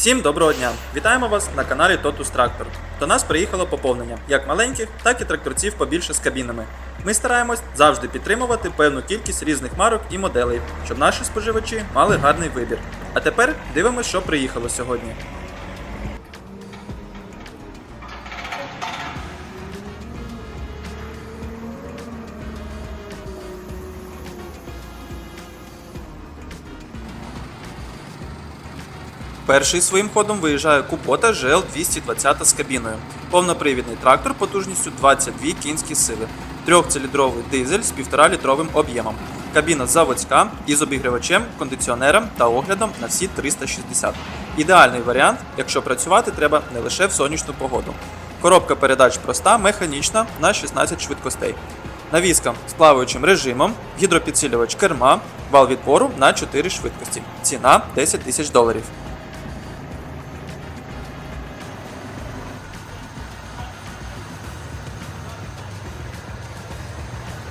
Всім доброго дня! Вітаємо вас на каналі Totus Tractor. До нас приїхало поповнення як маленьких, так і тракторців побільше з кабінами. Ми стараємось завжди підтримувати певну кількість різних марок і моделей, щоб наші споживачі мали гарний вибір. А тепер дивимося, що приїхало сьогодні. Перший своїм ходом виїжджає Кубота GL 220 з кабіною. Повнопривідний трактор потужністю 22 кінські сили, трьохциліндровий дизель з 1,5 літровим об'ємом. Кабіна заводська із обігрівачем, кондиціонером та оглядом на всі 360. Ідеальний варіант, якщо працювати треба не лише в сонячну погоду. Коробка передач проста, механічна на 16 швидкостей. Навіска з плаваючим режимом, гідропідсилювач керма, вал відбору на 4 швидкості. Ціна 10 тисяч доларів.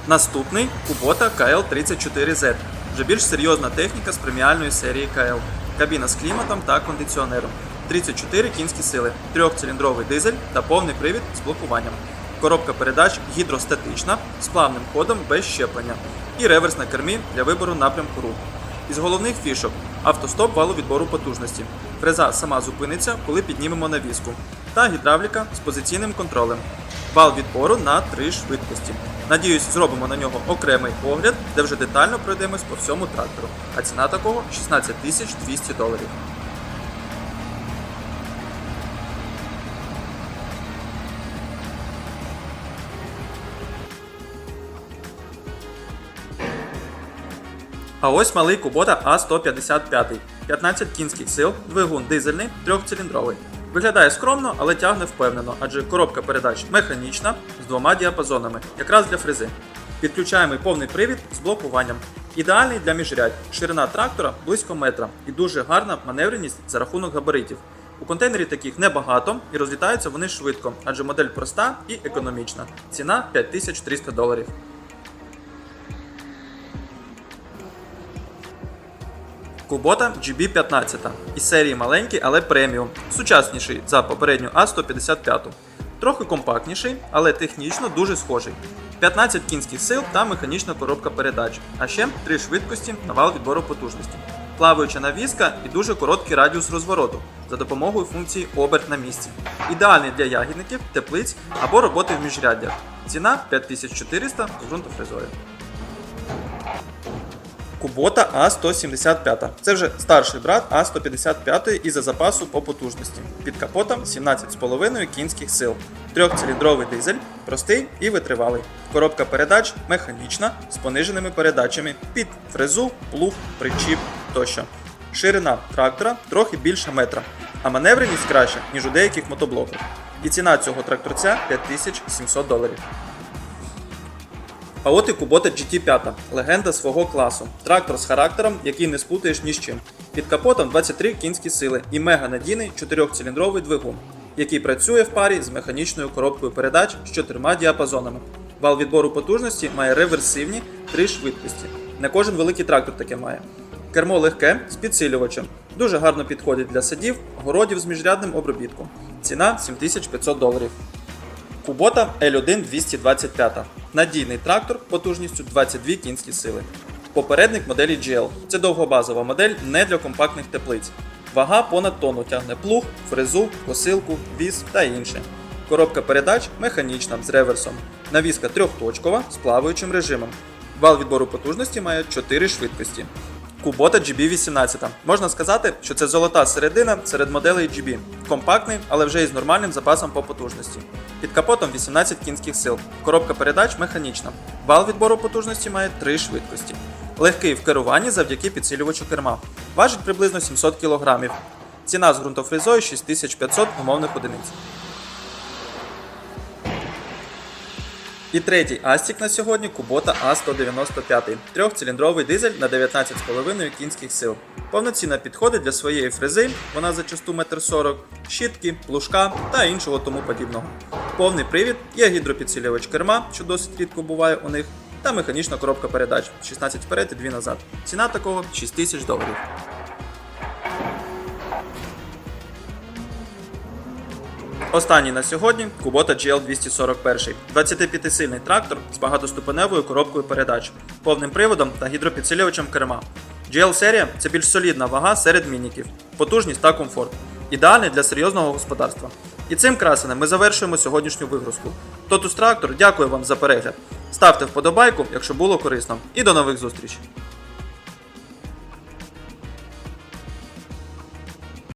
Наступний Kubota KL34Z. Вже більш серйозна техніка з преміальної серії KL. Кабіна з кліматом та кондиціонером. 34 кінські сили, трьохциліндровий дизель та повний привід з блокуванням. Коробка передач гідростатична з плавним ходом без щеплення. І реверс на кермі для вибору напрямку руху. Із головних фішок автостоп валу відбору потужності. Фреза сама зупиниться, коли піднімемо навіску. Та гідравліка з позиційним контролем. Вал відбору на три швидкості. Надіюсь, зробимо на нього окремий огляд, де вже детально пройдемось по всьому трактору. А ціна такого 16 тисяч 200 доларів. А ось малий Кубота А155. 15 кінських сил, двигун дизельний, трьохциліндровий. Виглядає скромно, але тягне впевнено, адже коробка передач механічна з двома діапазонами, якраз для фрези. Підключаємо повний привід з блокуванням. Ідеальний для міжрядь. Ширина трактора близько метра і дуже гарна маневреність за рахунок габаритів. У контейнері таких небагато і розлітаються вони швидко, адже модель проста і економічна. Ціна 5300 доларів. Кубота GB15 із серії маленький, але преміум, сучасніший за попередню А155. Трохи компактніший, але технічно дуже схожий. 15 кінських сил та механічна коробка передач, а ще 3 швидкості на вал відбору потужності. Плаваюча навіска і дуже короткий радіус розвороту за допомогою функції оберт на місці. Ідеальний для ягідників, теплиць або роботи в міжряддях. Ціна 5400 з ґрунтофрезою. Кубота А175. Це вже старший брат А155 із-за запасу по потужності. Під капотом 17,5 кінських сил. Трьохциліндровий дизель, простий і витривалий. Коробка передач механічна з пониженими передачами під фрезу, плуг, причіп тощо. Ширина трактора трохи більше метра, а маневреність краща, ніж у деяких мотоблоках. І ціна цього тракторця 5700 доларів. А от і Кубота GT5, легенда свого класу. Трактор з характером, який не сплутаєш ні з чим. Під капотом 23 кінські сили і мега надійний 4-циліндровий двигун, який працює в парі з механічною коробкою передач з чотирма діапазонами. Вал відбору потужності має реверсивні три швидкості. Не кожен великий трактор таке має. Кермо легке з підсилювачем. Дуже гарно підходить для садів, городів з міжрядним обробітком. Ціна 7500 доларів. Кубота L1 225. Надійний трактор потужністю 22 кінські сили. Попередник моделі GL. Це довгобазова модель не для компактних теплиць. Вага понад тонну тягне плуг, фрезу, косилку, віз та інше. Коробка передач механічна з реверсом. Навіска трьохточкова з плаваючим режимом. Вал відбору потужності має 4 швидкості. Кубота GB18. Можна сказати, що це золота середина серед моделей GB. Компактний, але вже із нормальним запасом по потужності. Під капотом 18 кінських сил. Коробка передач механічна. Вал відбору потужності має 3 швидкості. Легкий в керуванні завдяки підсилювачу керма. Важить приблизно 700 кг. Ціна з ґрунтофрезою 6500 умовних одиниць. І третій астік на сьогодні Кубота А195. Трьохциліндровий дизель на 19,5 кінських сил. Повноцінно підходить для своєї фрези, вона зачасту 1,40 м, щітки, плужка та іншого тому подібного. Повний привід, є гідропідсилювач керма, що досить рідко буває у них, та механічна коробка передач 16 вперед і 2 назад. Ціна такого 6 тисяч доларів. Останній на сьогодні Kubota GL241. 25-сильний трактор з багатоступеневою коробкою передач, повним приводом та гідропідсилювачем керма. GL серія це більш солідна вага серед мініків, потужність та комфорт. Ідеальний для серйозного господарства. І цим красенем ми завершуємо сьогоднішню вигрузку. Тотус Трактор дякую вам за перегляд. Ставте вподобайку, якщо було корисно. І до нових зустрічей!